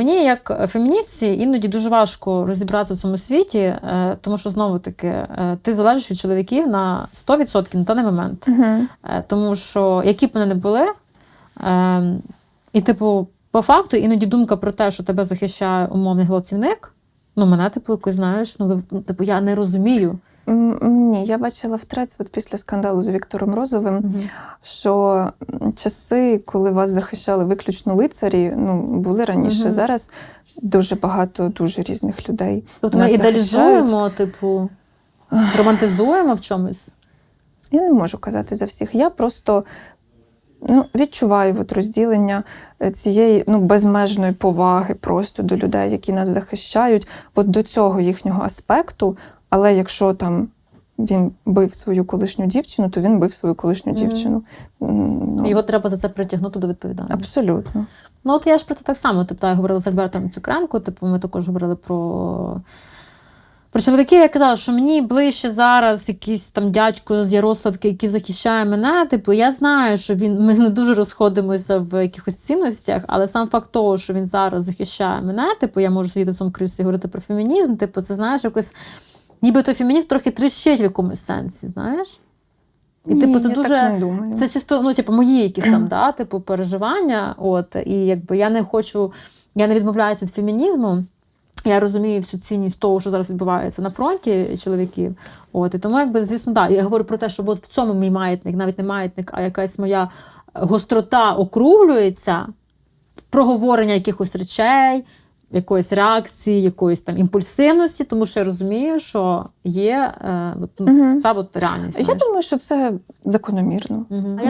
мені, як феміністці, іноді дуже важко розібратися в цьому світі, е, тому що знову таки е, ти залежиш від чоловіків на 100% на даний момент. Е, Тому що які б вони не були, е, і, типу, по факту, іноді думка про те, що тебе захищає умовний гвалтівник, ну, мене, типу, якось, знаєш, ну, типу, я не розумію. Ні, я бачила в от після скандалу з Віктором Розовим, що м, часи, коли вас захищали виключно лицарі, ну були раніше. Мгм. Зараз дуже багато дуже різних людей. Тобто ми ідеалізуємо, типу, романтизуємо в чомусь. Я не можу казати за всіх. Я просто ну, відчуваю от розділення е, цієї ну, безмежної поваги просто до людей, які нас захищають, от до цього їхнього аспекту. Але якщо там він бив свою колишню дівчину, то він бив свою колишню дівчину. Ну, Його треба за це притягнути до відповідальності. Абсолютно. Ну, от я ж про це так само. Тобто, я говорила з Альбертом Цукренко, типу, ми також говорили про. Про чоловіків я казала, що мені ближче зараз якийсь там дядько з Ярославки, який захищає мене. Типу, я знаю, що він ми не дуже розходимося в якихось цінностях, але сам факт того, що він зараз захищає мене, типу, я можу сидіти в цьому кріслі і говорити про фемінізм. Типу, це знаєш, якось нібито фемінізм трохи тріщить в якомусь сенсі, знаєш? І типу, це я дуже. так не думаю. Це чисто, ну, типу, мої якісь там, да, типу, переживання. От, і якби я не хочу, я не відмовляюся від фемінізму. Я розумію всю цінність того, що зараз відбувається на фронті чоловіків. От, і тому, якби, звісно, да, я говорю про те, що от в цьому мій маятник, навіть не маятник, а якась моя гострота округлюється, проговорення якихось речей, якоїсь реакції, якоїсь там імпульсивності, тому що я розумію, що є е, от, ну, угу. ця от реальність. Я знаєш. думаю, що це закономірно. Мгм.